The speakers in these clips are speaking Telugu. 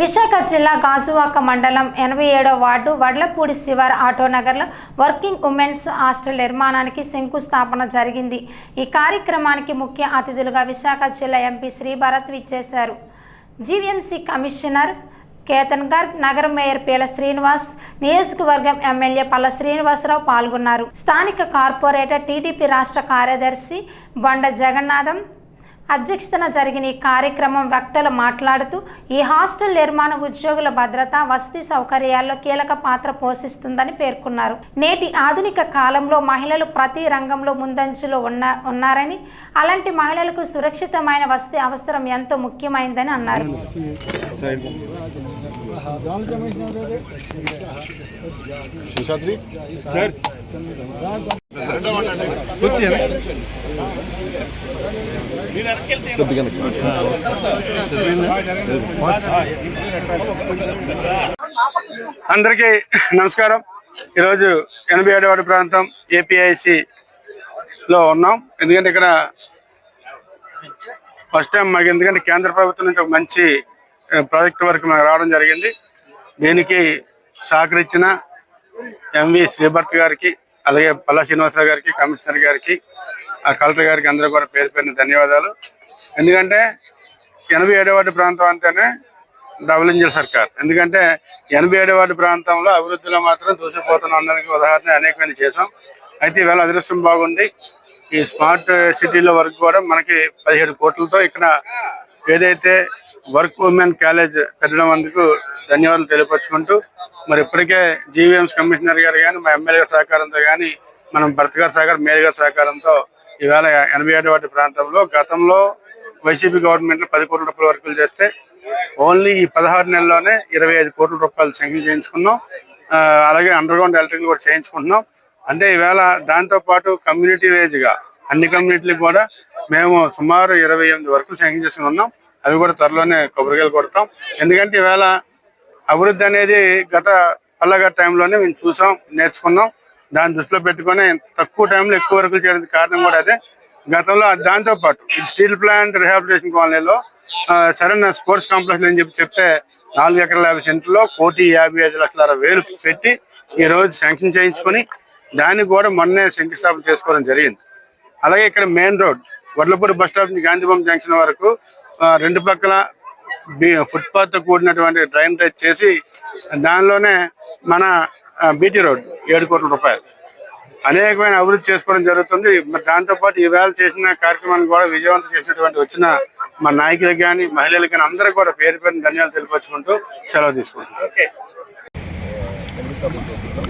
విశాఖ జిల్లా గాజువాక మండలం ఎనభై ఏడో వార్డు వడ్లపూడి శివార్ ఆటోనగర్లో వర్కింగ్ ఉమెన్స్ హాస్టల్ నిర్మాణానికి శంకుస్థాపన జరిగింది. ఈ కార్యక్రమానికి ముఖ్య అతిథులుగా విశాఖ జిల్లా ఎంపీ శ్రీ భరత్ విచ్చేశారు. జీవీఎంసీ కమిషనర్ కేతన్ గార్గ్ నగర మేయర్ పేల శ్రీనివాస్ నియోజకవర్గం ఎమ్మెల్యే పల్ల శ్రీనివాసరావు పాల్గొన్నారు. స్థానిక కార్పొరేటర్ టీడీపీ రాష్ట్ర కార్యదర్శి బొండ జగన్నాథం అధ్యక్షతన జరిగిన ఈ కార్యక్రమం వక్తలు మాట్లాడుతూ ఈ హాస్టల్ నిర్మాణం ఉద్యోగుల భద్రత వసతి సౌకర్యాల్లో కీలక పాత్ర పోషిస్తుందని పేర్కొన్నారు. నేటి ఆధునిక కాలంలో మహిళలు ప్రతి రంగంలో ముందంజలో ఉన్న ఉన్నారని అలాంటి మహిళలకు సురక్షితమైన వసతి అవసరం ఎంతో ముఖ్యమైందని అన్నారు. సార్ అందరికీ నమస్కారం. ఈరోజు ఎనభై ఏడవ ప్రాంతం ఏపీఐసి లో ఉన్నాం. ఎందుకంటే ఇక్కడ ఫస్ట్ టైం మాకు ఎందుకంటే కేంద్ర ప్రభుత్వం నుంచి ఒక మంచి ప్రాజెక్ట్ వరకు మాకు రావడం జరిగింది. దీనికి సహకరించిన ఎంవి శ్రీభర్త్ గారికి అలాగే పల్లా శ్రీనివాసరావు గారికి కమిషనర్ గారికి ఆ కలెక్టర్ గారికి అందరూ కూడా పేరు పేరున ధన్యవాదాలు. ఎందుకంటే ఎనభై ఏడవ వార్డు ప్రాంతం అంటేనే డబుల్ ఇంజిన్ సర్కార్. ఎందుకంటే ఎనభై ఏడవ వార్డు ప్రాంతంలో అభివృద్ధిలో మాత్రం దూసిపోతున్న ఉదాహరణ అనేకమైన చేసాం అయితే ఇవాళ అదృష్టం బాగుంది. ఈ స్మార్ట్ సిటీల వరకు కూడా మనకి పదిహేడు కోట్లతో ఇక్కడ ఏదైతే వర్క్ ఉమెన్ కాలేజ్ పెట్టడం అందుకు ధన్యవాదాలు తెలియపరుచుకుంటూ మరి ఇప్పటికే జీవీఎంస్ కమిషనర్ గారు కానీ మా ఎమ్మెల్యే గారి సహకారంతో కానీ మనం భర్త గారి సహకారం మేయర్ గారి సహకారంతో ఈవేళ ఎనభై ఏడు వాటి ప్రాంతంలో గతంలో వైసీపీ గవర్నమెంట్ పది కోట్ల రూపాయల వర్కులు చేస్తే ఓన్లీ ఈ పదహారు నెలల్లోనే ఇరవై ఐదు కోట్ల రూపాయలు శాంక్షన్ చేయించుకున్నాం. అలాగే అండర్ గ్రౌండ్ ఎలక్ట్రిక్ కూడా చేయించుకుంటున్నాం. అంటే ఈవేళ దాంతో పాటు కమ్యూనిటీ వేజ్గా అన్ని కమ్యూనిటీలకు కూడా మేము సుమారు ఇరవై ఎనిమిది వర్కులు శాంక్షన్ చేసుకుని ఉన్నాం. అవి కూడా త్వరలోనే కొబ్బరికాయలు కొడతాం. ఎందుకంటే ఈవేళ అభివృద్ధి అనేది గత పల్లగారి టైంలోనే మేము చూసాం నేర్చుకున్నాం. దాన్ని దృష్టిలో పెట్టుకొని తక్కువ టైంలో ఎక్కువ వర్కులు చేయడానికి కారణం కూడా అదే. గతంలో దాంతో పాటు స్టీల్ ప్లాంట్ రిహాబిలిటేషన్ కాలనీలో సరైన స్పోర్ట్స్ కాంప్లెక్స్ అని చెప్పి చెప్తే నాలుగు ఎకరాల యాభై సెంట్లో కోటి యాభై ఐదు లక్షల అరవై వేలు పెట్టి ఈ రోజు శాంక్షన్ చేయించుకొని దానికి కూడా మొన్నే శంకుస్థాపన చేసుకోవడం జరిగింది. అలాగే ఇక్కడ main road Vadlapudi bus stop నుంచి గాంధీబొమ్మ జంక్షన్ వరకు రెండు పక్కల ఫుట్పాత్తో కూడినటువంటి డ్రైన్ రైజ్ చేసి దానిలోనే మన బీటీ రోడ్ ఏడు కోట్ల రూపాయలు. అనేకమైన అభివృద్ధి చేసుకోవడం జరుగుతుంది. మరి దాంతో పాటు ఈవేళ చేసిన కార్యక్రమాన్ని కూడా విజయవంతం చేసినటువంటి వచ్చిన మా నాయకులకు కానీ మహిళలకు కానీ అందరూ కూడా పేరు పేరున ధన్యాలు తెలియపరుచుకుంటూ సెలవు తీసుకుంటున్నాం. శంకుస్థాపన చేస్తున్నాం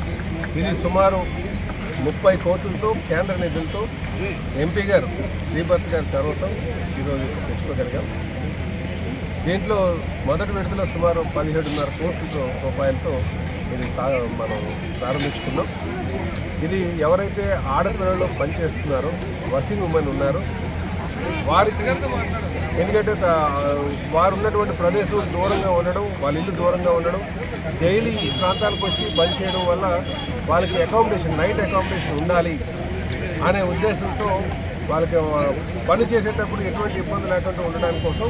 ఇది సుమారు ముప్పై కోట్లతో కేంద్ర నిధులతో ఎంపీ గారు శ్రీభర్త్ గారు చొరవతో ఈరోజు తెచ్చుకోగలిగాం. దీంట్లో మొదటి విడతలో సుమారు పదిహేడున్నర కోట్ల రూపాయలతో ఇది సా మనం ప్రారంభించుకున్నాం. ఇది ఎవరైతే ఆడపిల్లలు పనిచేస్తున్నారో వర్కింగ్ ఉమెన్ ఉన్నారో వారికి ఎందుకంటే వారు ఉన్నటువంటి ప్రదేశం దూరంగా ఉండడం వాళ్ళ ఇల్లు దూరంగా ఉండడం డైలీ ఈ ప్రాంతాలకు వచ్చి బంద్ చేయడం వల్ల వాళ్ళకి అకామిడేషన్ నైట్ అకామిడేషన్ ఉండాలి అనే ఉద్దేశంతో వాళ్ళకి పని చేసేటప్పుడు ఎటువంటి ఇబ్బంది లేకుండా ఉండడానికి కోసం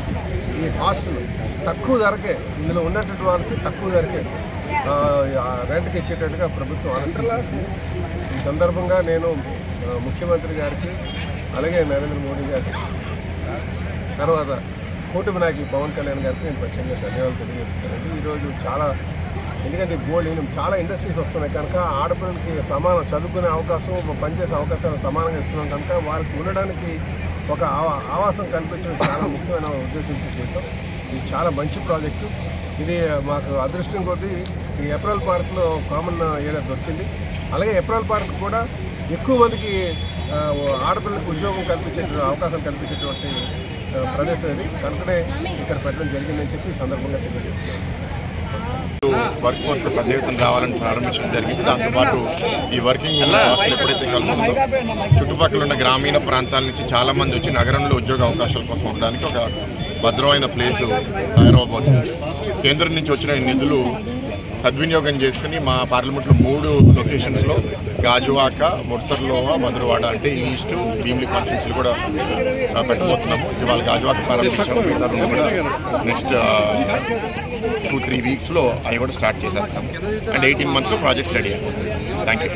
ఈ హాస్టల్ తక్కువ ధరకే ఇందులో ఉన్నటువంటి వాళ్ళకి తక్కువ ధరకే రెంట్కి ఇచ్చేటట్టుగా ప్రభుత్వం ఆలోచించింది ఈ సందర్భంగా నేను ముఖ్యమంత్రి గారికి అలాగే నరేంద్ర మోడీ గారికి తర్వాత కూటమి నాయకులు పవన్ కళ్యాణ్ గారికి నేను ప్రత్యేకంగా ధన్యవాదాలు తెలియజేస్తున్నానండి. ఈరోజు చాలా ఎందుకంటే గోల్డ్ చాలా ఇండస్ట్రీస్ వస్తున్నాయి. కనుక ఆడపిల్లలకి సమానం చదువుకునే అవకాశం పనిచేసే అవకాశాలు సమానంగా ఇస్తున్నాం. కనుక వారికి ఉండడానికి ఒక ఆవా- ఆవాసం కల్పించడం చాలా ముఖ్యమైన ఉద్దేశంతో చేశాం. ఇది చాలా మంచి ప్రాజెక్టు. ఇది మాకు అదృష్టం కొద్దీ ఈ ఏప్రిల్ పార్క్లో కామన్ ఏరియా దొరికింది. అలాగే ఏప్రిల్ పార్క్ కూడా ఎక్కువ మందికి ఆడపిల్లలకు ఉద్యోగం కల్పించే అవకాశం కల్పించేటువంటి ప్రదేశం ఇది. కనుకనే ఇక్కడ పెట్టడం జరిగిందని చెప్పి ఈ సందర్భంగా తెలియజేస్తున్నాను. వర్క్ ఫోర్స్ పెద్ద ఎత్తున రావాలని ప్రారంభించడం జరిగింది. దాంతోపాటు ఈ వర్కింగ్ హాస్టల్ ఎప్పుడైతే కలుస్తుందో చుట్టుపక్కల ఉన్న గ్రామీణ ప్రాంతాల నుంచి చాలా మంది వచ్చి నగరంలో ఉద్యోగ అవకాశాల కోసం ఉండడానికి ఒక భద్రమైన ప్లేసు తయారవబోతుంది. కేంద్రం నుంచి వచ్చిన నిధులు సద్వినియోగం చేసుకుని మా పార్లమెంట్లో మూడు లొకేషన్స్లో గాజువాక ముర్సర్లోవా మధురవాడ అంటే ఈస్ట్ భీమిలి కాన్స్టిట్యూన్సీలు కూడా పెట్టబోతున్నాము. ఇవాళ గాజువాక ప్రారంభించాము కూడా నెక్స్ట్ టూ త్రీ వీక్స్లో అవి కూడా స్టార్ట్ చేసేస్తాము. అండ్ ఎయిటీన్ మంత్స్లో ప్రాజెక్ట్ రెడీ థ్యాంక్ యూ